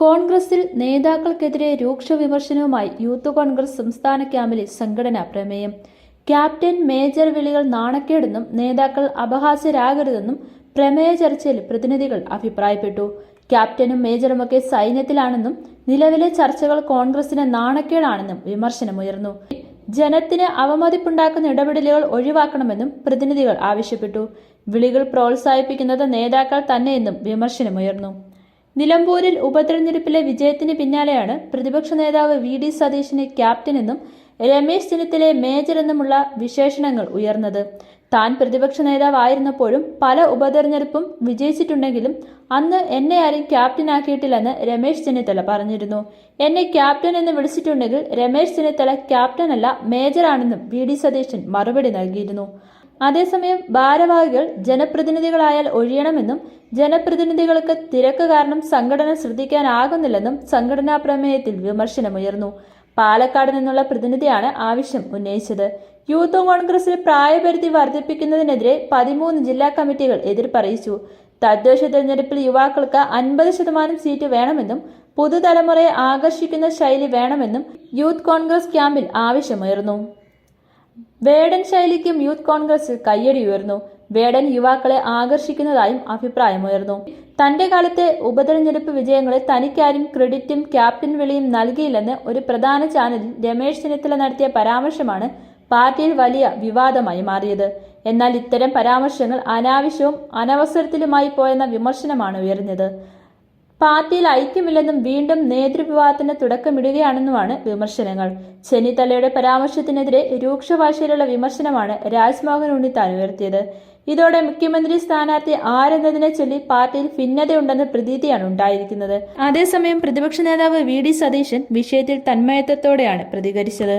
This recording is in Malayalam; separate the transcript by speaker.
Speaker 1: കോൺഗ്രസിൽ നേതാക്കൾക്കെതിരെ രൂക്ഷ വിമർശനവുമായി യൂത്ത് കോൺഗ്രസ് സംസ്ഥാന ക്യാമ്പിലെ സംഘടനാ പ്രമേയം. ക്യാപ്റ്റൻ മേജർ വിളികൾ നാണക്കേടെന്നും നേതാക്കൾ അപഹാസ്യരാകരുതെന്നും പ്രമേയ ചർച്ചയിൽ പ്രതിനിധികൾ അഭിപ്രായപ്പെട്ടു. ക്യാപ്റ്റനും മേജറുമൊക്കെ സൈന്യത്തിലാണെന്നും നിലവിലെ ചർച്ചകൾ കോൺഗ്രസിന് നാണക്കേടാണെന്നും വിമർശനമുയർന്നു. ജനത്തിന് അവമതിപ്പുണ്ടാക്കുന്ന ഇടപെടലുകൾ ഒഴിവാക്കണമെന്നും പ്രതിനിധികൾ ആവശ്യപ്പെട്ടു. വിളികൾ പ്രോത്സാഹിപ്പിക്കുന്നത് നേതാക്കൾ തന്നെയെന്നും വിമർശനമുയർന്നു. നിലമ്പൂരിൽ ഉപതെരഞ്ഞെടുപ്പിലെ വിജയത്തിന് പിന്നാലെയാണ് പ്രതിപക്ഷ നേതാവ് വി ഡി സതീശിനെ ക്യാപ്റ്റൻ എന്നും രമേശ് ചെന്നിത്തലയെ മേജർ എന്നുമുള്ള വിശേഷണങ്ങൾ ഉയർന്നത്. താൻ പ്രതിപക്ഷ നേതാവായിരുന്നപ്പോഴും പല ഉപതെരഞ്ഞെടുപ്പും വിജയിച്ചിട്ടുണ്ടെങ്കിലും അന്ന് എന്നെ ആരും ക്യാപ്റ്റനാക്കിയിട്ടില്ലെന്ന് രമേശ് ചെന്നിത്തല പറഞ്ഞിരുന്നു. എന്നെ ക്യാപ്റ്റൻ എന്ന് വിളിച്ചിട്ടുണ്ടെങ്കിൽ രമേശ് ചെന്നിത്തല ക്യാപ്റ്റനല്ല മേജറാണെന്നും വി ഡി സതീശൻ മറുപടി നൽകിയിരുന്നു. അതേസമയം ഭാരവാഹികൾ ജനപ്രതിനിധികളായാൽ ഒഴിയണമെന്നും ജനപ്രതിനിധികൾക്ക് തിരക്ക് കാരണം സംഘടന ശ്രദ്ധിക്കാനാകുന്നില്ലെന്നും സംഘടനാ പ്രമേയത്തിൽ വിമർശനമുയർന്നു. പാലക്കാട് നിന്നുള്ള പ്രതിനിധിയാണ് ആവശ്യം ഉന്നയിച്ചത്. യൂത്ത് കോൺഗ്രസിൽ പ്രായപരിധി വർദ്ധിപ്പിക്കുന്നതിനെതിരെ പതിമൂന്ന് ജില്ലാ കമ്മിറ്റികൾ എതിർപ്പറിയിച്ചു. തദ്ദേശ തെരഞ്ഞെടുപ്പിൽ യുവാക്കൾക്ക് അൻപത് ശതമാനം സീറ്റ് വേണമെന്നും പുതുതലമുറയെ ആകർഷിക്കുന്ന ശൈലി വേണമെന്നും യൂത്ത് കോൺഗ്രസ് ക്യാമ്പിൽ ആവശ്യമുയർന്നു. വേടൻ ശൈലിക്കും യൂത്ത് കോൺഗ്രസിൽ കയ്യടി ഉയർന്നു. വേടൻ യുവാക്കളെ ആകർഷിക്കുന്നതായും അഭിപ്രായമുയർന്നു. തന്റെ കാലത്തെ ഉപതെരഞ്ഞെടുപ്പ് വിജയങ്ങളെ തനിക്കാരും ക്രെഡിറ്റും ക്യാപ്റ്റൻ വിളിയും നൽകിയില്ലെന്ന് ഒരു പ്രധാന ചാനലിൽ രമേശ് ചെന്നിത്തല നടത്തിയ പരാമർശമാണ് പാർട്ടിയിൽ വലിയ വിവാദമായി മാറിയത്. എന്നാൽ ഇത്തരം പരാമർശങ്ങൾ അനാവശ്യവും അനവസരത്തിലുമായി പോയെന്ന വിമർശനമാണ് ഉയർന്നത്. പാർട്ടിയിൽ ഐക്യമില്ലെന്നും വീണ്ടും നേതൃവിവാദത്തിന് തുടക്കമിടുകയാണെന്നുമാണ് വിമർശനങ്ങൾ. ചെന്നിത്തലയുടെ പരാമർശത്തിനെതിരെ രൂക്ഷ ഭാഷയിലുള്ള വിമർശനമാണ് രാജ്മോഹൻ ഉണ്ണിത്താൻ ഉയർത്തിയത്. ഇതോടെ മുഖ്യമന്ത്രി സ്ഥാനാർത്ഥി ആരെന്നതിനെ ചൊല്ലി പാർട്ടിയിൽ ഭിന്നതയുണ്ടെന്ന പ്രതീതിയാണ് ഉണ്ടായിരിക്കുന്നത്. അതേസമയം പ്രതിപക്ഷ നേതാവ് വി ഡി സതീശൻ വിഷയത്തിൽ തന്മയത്വത്തോടെയാണ് പ്രതികരിച്ചത്.